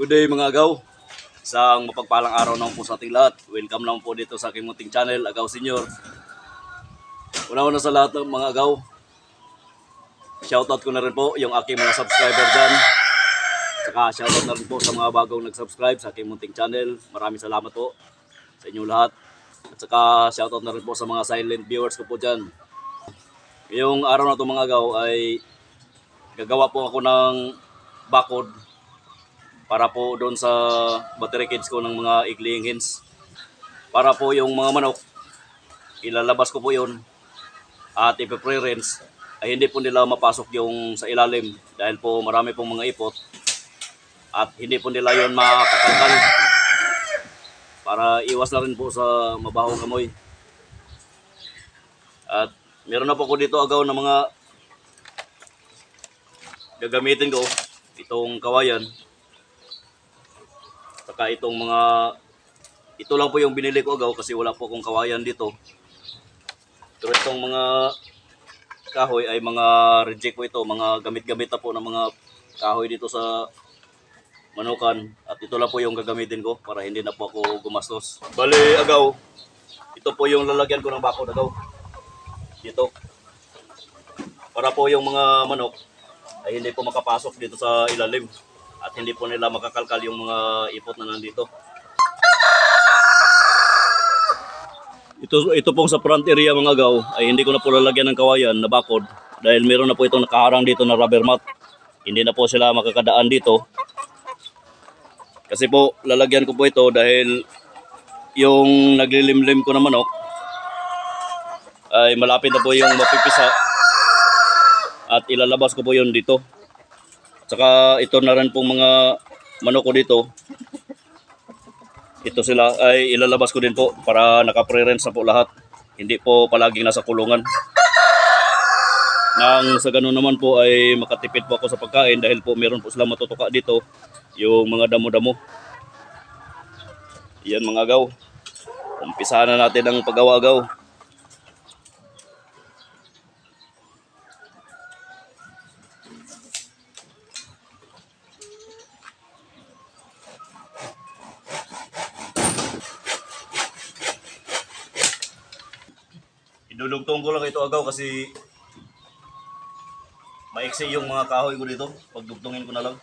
Good day mga agaw. Isang mapagpalang araw naman po sa ating lahat. Welcome naman po dito sa aking munting channel, Agaw Senior. Una-una sa lahat ng mga agaw, shoutout ko na rin po yung aking mga subscriber dyan. Saka shoutout na rin po sa mga bagong nag-subscribe sa aking munting channel. Maraming salamat po sa inyo lahat. At saka shoutout na rin po sa mga silent viewers ko po dyan. Ngayong araw na ito mga agaw ay gagawa po ako ng bakod para po doon sa battery cage ko ng mga igling hens. Para po yung mga manok, ilalabas ko po yun. At ipipre-rinse ay hindi po nila mapasok yung sa ilalim dahil po marami pong mga ipot. At hindi po nila yon makakalkal para iwas na rin po sa mabahong amoy. At meron na po ko dito agaw ng mga gagamitin ko. Itong kawayan saka itong mga ito lang po yung binili ko agaw kasi wala po akong kawayan dito. Pero itong mga kahoy ay mga reject ko ito mga gamit-gamit na po ng mga kahoy dito sa manukan. At ito lang po yung gagamitin ko para hindi na po ako gumastos. Bali agaw ito po yung lalagyan ko ng bakod agaw. Dito. Para po yung mga manok ay hindi po makapasok dito sa ilalim at hindi po nila makakalkal yung mga ipot na nandito. Ito, ito pong sa front area mga gaw ay hindi ko na po lalagyan ng kawayan na bakod dahil meron na po itong nakaharang dito na rubber mat. Hindi na po sila makakadaan dito. Kasi po lalagyan ko po ito dahil yung naglilimlim ko na manok ay malapit na po yung mapipisa at ilalabas ko po yun dito. Tsaka ito na rin pong mga manok ko dito. Ito sila ay ilalabas ko din po para naka-pre-rinse na po lahat. Hindi po palaging nasa kulungan. Nang sa ganun naman po ay makatipid po ako sa pagkain dahil po meron po silang matutuka dito yung mga damo-damo. Yan mga gaw. Umpisahan na natin ang paggawa gaw. Idulugtong ko lang ito agaw kasi maiksi yung mga kahoy ko dito. Pagdugtungin ko na lang.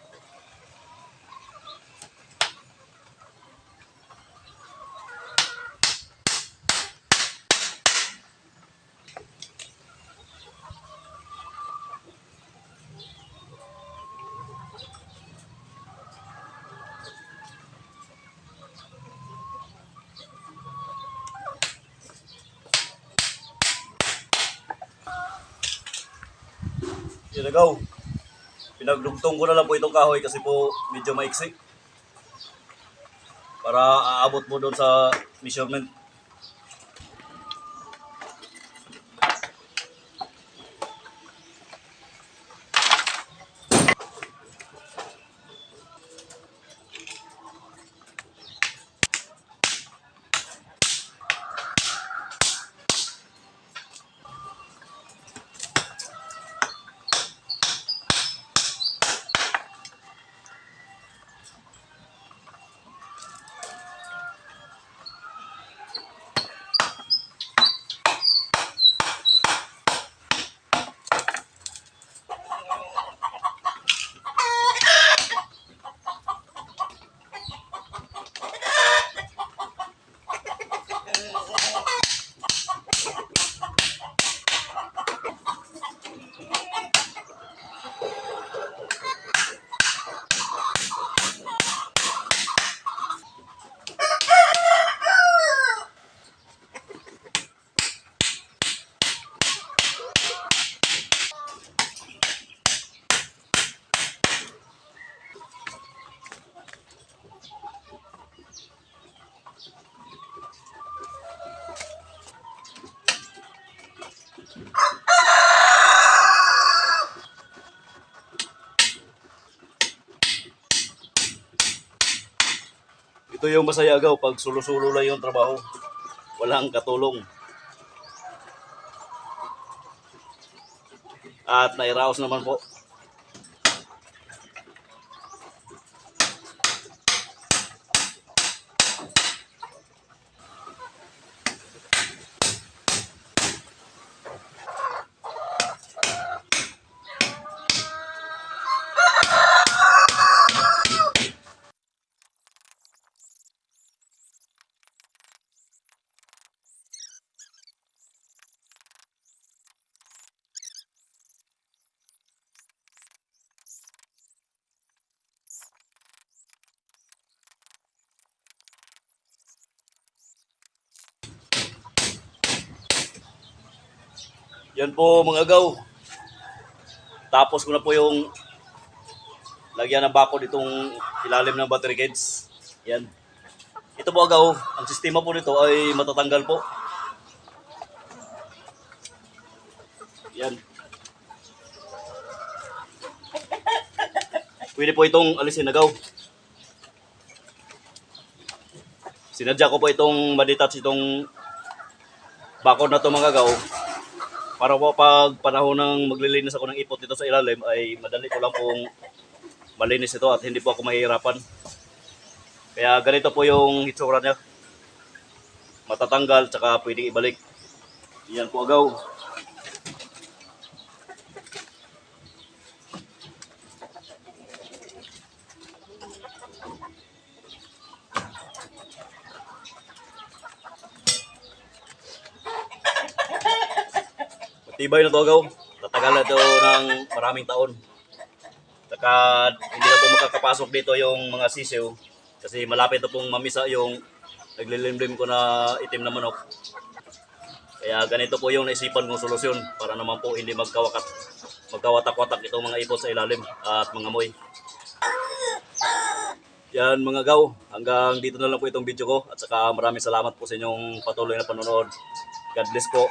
Ilagaw. Pinagdugtong ko na lang po itong kahoy kasi po medyo maiksi. Para aabot mo doon sa measurement. Ito yung masaya agaw pag sulo-sulo lang yung trabaho. Walang katulong. At nairaos naman po. Yan po mga agaw. Tapos ko na po yung lagyan ng bako ditong ilalim ng battery cage. Yan. Ito po agaw, ang sistema po nito ay matatanggal po. Yan. Pwede po itong alisin agaw. Sinadya ko po itong madetach itong bakod na to mga agaw para po pag panahon ng maglilinis ako ng ipot dito sa ilalim ay madali ko lang pong malinis ito at hindi po ako mahihirapan. Kaya ganito po yung hitsura niya. Matatanggal tsaka pwedeng ibalik. Yan po agaw. Matibay na to agaw. Tatagal na to ng maraming taon. Saka hindi na po makakapasok dito yung mga sisiw kasi malapit na pong mamisa yung naglilimlim ko na itim na manok. Kaya ganito po yung naisipan kong solusyon para naman po hindi magkawakat magkawatak-watak itong mga ipot sa ilalim at mga moy. Yan mga gaw, hanggang dito na lang po itong video ko at saka maraming salamat po sa inyong patuloy na panonood. God bless po.